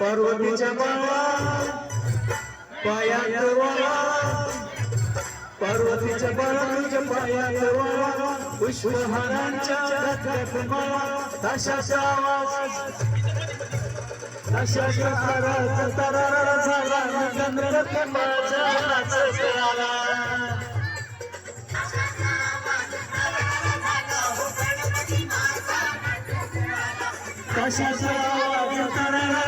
पार्वतीच्या बाळा पायात वाळा पार्वतीच्या बाळा तुझ्या पायात वाळा पुष्पहारांच्या गजरात माळा ताशाचा आवाज. ताशाचा तारा तारा झाला गणपती माझा नाचत आला कशाचा आवाज तरारा.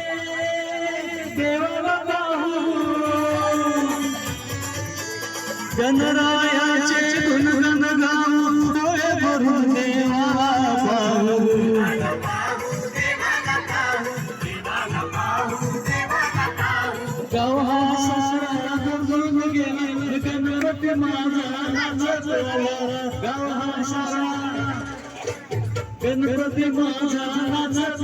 गणरायाचे गुणगण गाऊ डोळे भरून देवाला पाहू. गाव सारा गंजून गणपती माझा नाचत सारा गणपती माझा नाचत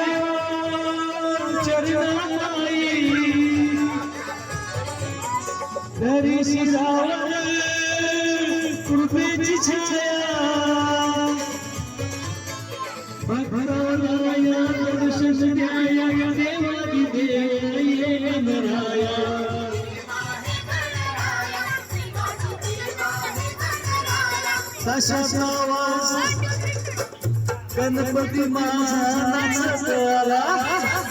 गणपती माझा नाचत आला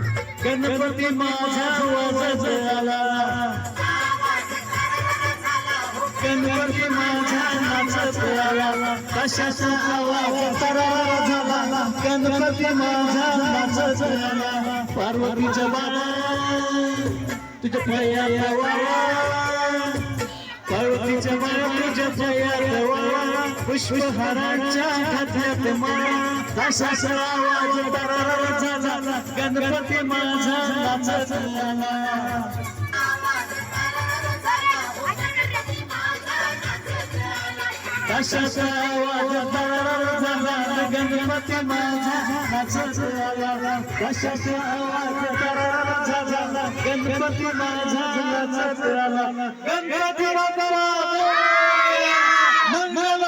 गणपती माझा वाजत आला. गणपती माझा नाचत आला. कशाचा आवाज तरारा झाला गणपती माझा नाचत आला. पार्वतीच्या बाबा तुझ्या पाया पार्वतीच्या बाबा तुझ्या पायात पुष्पहाराच्या हातात मला तसाचा आवाज दरारा झाला. गणपती माझा नाचत आला कशाचा आवाज दरारा झाला. गणपती माझा नाचत कशाचा आवाज झाला. गणपती माझा नाचत गणपती बाबा মঙ্গল